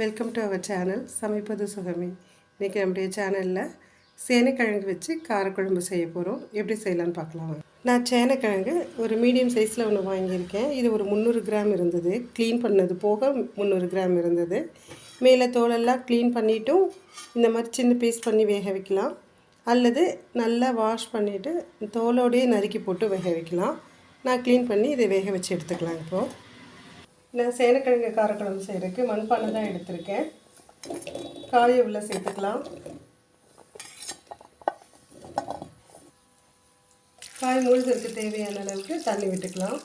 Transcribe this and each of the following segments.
Welcome to our channel சமைப்பது சுகமே இன்றைக்கி நம்முடைய சேனலில் சேனைக்கிழங்கு வச்சு காரக்குழம்பு செய்ய போகிறோம் எப்படி செய்யலான்னு பார்க்கலாம். நான் சேனைக்கிழங்கு ஒரு மீடியம் சைஸில் ஒன்று வாங்கியிருக்கேன். இது ஒரு முந்நூறு கிராம் இருந்தது. க்ளீன் பண்ணது போக முந்நூறு கிராம் இருந்தது. மேலே தோலெல்லாம் க்ளீன் பண்ணிவிட்டும் இந்த மாதிரி சின்ன பீஸ் பண்ணி வேக வைக்கலாம். அல்லது நல்லா வாஷ் பண்ணிவிட்டு தோலோடையே நறுக்கி போட்டு வேக வைக்கலாம். நான் க்ளீன் பண்ணி இதை வேக வச்சு எடுத்துக்கலாம் இப்போது நான் சேனக்கிழங்கு காரக்குழம்பு செய்கிறதுக்கு மண்பானை தான் எடுத்திருக்கேன். காயை உள்ள சேர்த்துக்கலாம். காய் முழுதற்கு தேவையான அளவுக்கு தண்ணி விட்டுக்கலாம்.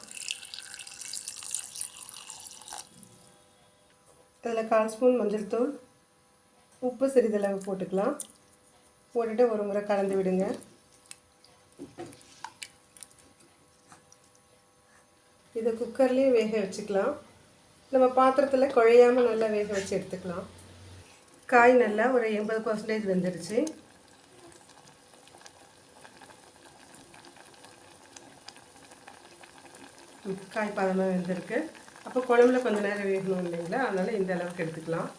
அதில் கால் ஸ்பூன் மஞ்சள் தூள் உப்பு சிறிதளவு போட்டுக்கலாம். போட்டுட்டு ஒரு முறை கலந்து விடுங்க. இதை குக்கர்லேயே வேக வச்சுக்கலாம். நம்ம பாத்திரத்தில் குழையாமல் நல்லா வேக வச்சு எடுத்துக்கலாம். காய் நல்லா ஒரு எண்பது பர்சன்டேஜ் வெந்துடுச்சு காய் பதமாக வெந்திருக்கு. அப்போ குழம்புல கொஞ்சம் நேரம் வேகணும் இல்லைங்களா? அதனால் இந்த அளவுக்கு எடுத்துக்கலாம்.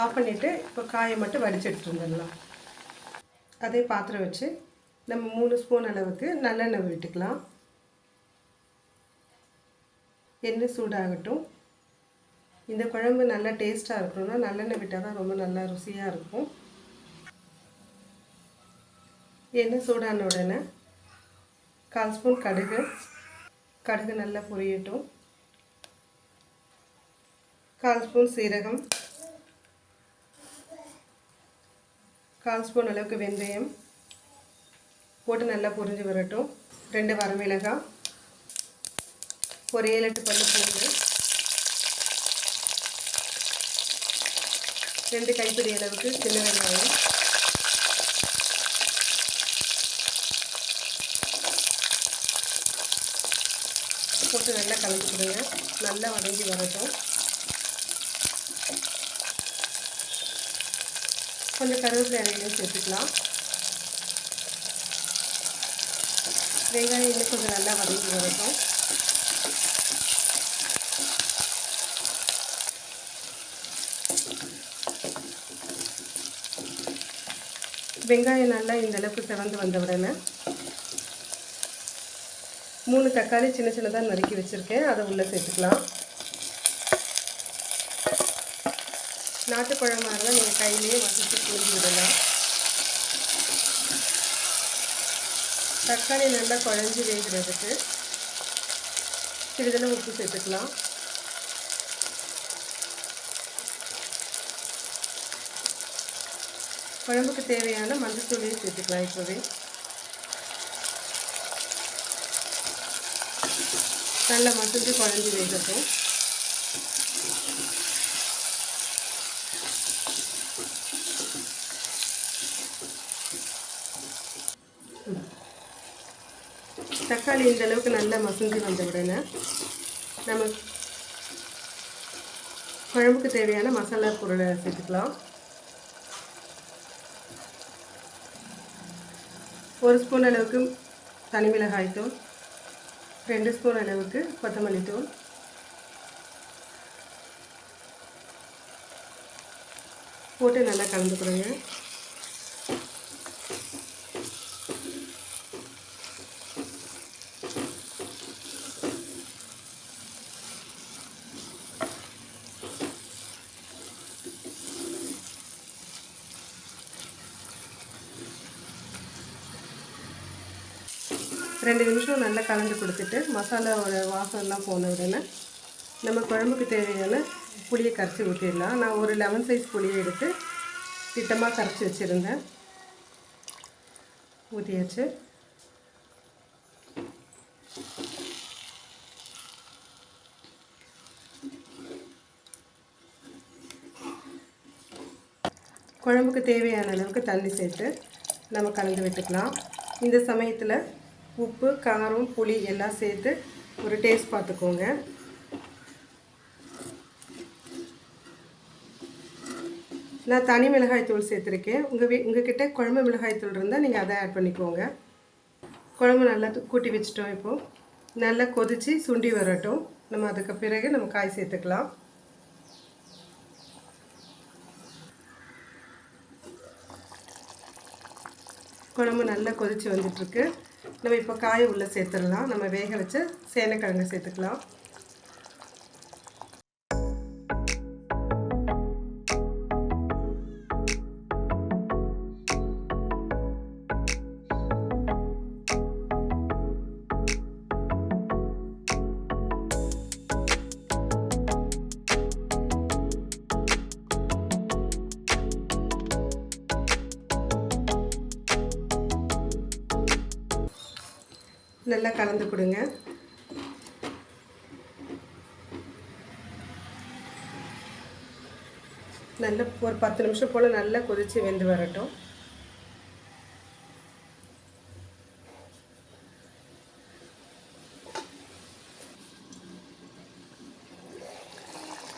ஆஃப் பண்ணிவிட்டு இப்போ காயை மட்டும் வடிச்சு எடுத்துட்டு வந்துடலாம். அதே பாத்திரம் வச்சு நம்ம மூணு ஸ்பூன் அளவுக்கு நல்லெண்ணெய் விட்டுக்கலாம். எண்ணெய் சூடாகட்டும். இந்த குழம்பு நல்லா டேஸ்ட்டாக இருக்கணும்னா நல்லெண்ணெய் விட்டால் தான் ரொம்ப நல்லா ருசியாக இருக்கும். எண்ணெய் சூடான உடனே கால் ஸ்பூன் கடுகு. கடுகு நல்லா பொரியட்டும். கால் ஸ்பூன் சீரகம். கால் ஸ்பூன் அளவுக்கு வெந்தயம். போட்டு நல்லா பொரிஞ்சு வரட்டும். ரெண்டு வரமிளகாய். ஒரு ஏழு எட்டு பல்லு பூண்டு ரெண்டு கைப்பிடி அளவுக்கு சின்ன வெங்காயம். போட்டு நல்லா கலந்து கொடுங்க நல்லா வதங்கி வரட்டும். கொஞ்சம் கருவேப்பிலை இலையிலையும் சேர்த்துக்கலாம். வெங்காயம் இன்னும் கொஞ்சம் நல்லா வதங்கி வரட்டும். வெங்காயம் நல்லா இந்த அளவுக்கு சிவந்து வந்த உடனே மூணு தக்காளி சின்ன சின்னதாக நறுக்கி வச்சுருக்கேன். அதை உள்ளே சேர்த்துக்கலாம். நாட்டுப்பழமாக இருந்தால் நீங்கள் கையிலேயே வசித்து புரிஞ்சு விடலாம். தக்காளி நல்லா குழஞ்சி வேகிறதுக்கு சிறிதளவு உப்பு சேர்த்துக்கலாம். குழம்புக்கு தேவையான மஞ்சத்தூளையும் சேர்த்துக்கலாம் இப்போவே. நல்லா மசிஞ்சு குழஞ்சி வேகட்டும். தக்காளி இந்த அளவுக்கு நல்லா மசிஞ்சு வந்த உடனே நம்ம குழம்புக்கு தேவையான மசாலா பொருளை சேர்த்துக்கலாம். ஒரு ஸ்பூன் அளவுக்கு தனி மிளகாய் தூள் ரெண்டு ஸ்பூன் அளவுக்கு கொத்தமல்லி தூள். போட்டு நல்லா கலந்துக்கிறோங்க ரெண்டு நிமிஷம் நல்லா கலந்து கொடுத்துட்டு மசாலாவோட வாசம்லாம் போன உடனே நம்ம குழம்புக்கு தேவையான புளியை கரைச்சி ஊற்றிடலாம் நான் ஒரு லெமன் சைஸ் புளியை எடுத்து திட்டமாக கரைச்சி வச்சுருந்தேன். ஊற்றியாச்சு குழம்புக்கு தேவையான அளவுக்கு தண்ணி சேர்த்து நம்ம கலந்து விட்டுக்கலாம். இந்த சமயத்தில் உப்பு காரம் புளி எல்லாம் சேர்த்து ஒரு டேஸ்ட் பார்த்துக்கோங்க. நான் தனி மிளகாய் தூள் சேர்த்துருக்கேன். உங்கள் வீ உங்ககிட்ட குழம்பு மிளகாய் தூள் இருந்தால் நீங்கள் அதை ஆட் பண்ணிக்கோங்க. குழம்பு நல்லா கூட்டி வச்சிட்டோம் இப்போது நல்லா கொதித்து சுண்டி வரட்டும். நம்ம அதுக்கு பிறகு நம்ம காய் சேர்த்துக்கலாம். குழம்பு நல்லா கொதித்து வந்துட்டுருக்கு. நம்ம இப்போ காய உள்ளே சேர்த்துடலாம். நம்ம வேக வச்ச சேனைக்கிழங்கு சேர்த்துக்கலாம். நல்லா கலந்து கொடுங்க. நல்ல ஒரு பத்து நிமிஷம் போல் நல்லா கொதித்து வெந்து வரட்டும்.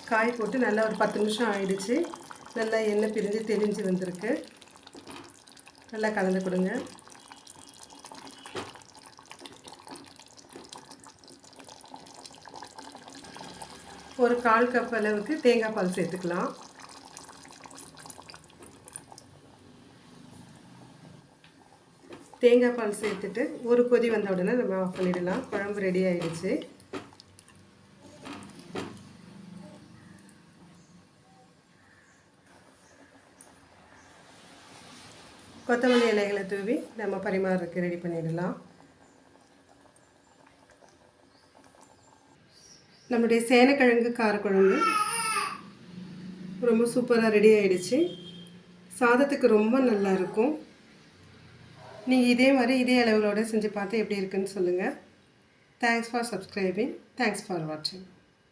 காய் போட்டு நல்லா ஒரு பத்து நிமிஷம் ஆயிடுச்சு. நல்லா எண்ணெய் பிரிஞ்சு தெளிஞ்சு வந்திருக்கு. நல்லா கலந்து கொடுங்க. ஒரு கால் கப் அளவுக்கு தேங்காய் பால் சேர்த்துக்கலாம். தேங்காய் பால் சேர்த்துட்டு ஒரு கொதி வந்த உடனே நம்ம ஆஃப் பண்ணிடலாம். குழம்பு ரெடி ஆயிடுச்சு. கொத்தமல்லி இலைகளை தூவி நம்ம பரிமாறுறதுக்கு ரெடி பண்ணிடலாம். நம்முடைய சேனைக்கிழங்கு காரக்குழம்பு. ரொம்ப சூப்பராக ரெடி ஆகிடுச்சு சாதத்துக்கு ரொம்ப நல்லா இருக்கும். நீங்கள் இதே மாதிரி இதே அளவுகளோடு செஞ்சு பார்த்து எப்படி இருக்குன்னு சொல்லுங்கள் thanks for subscribing thanks for வாட்சிங்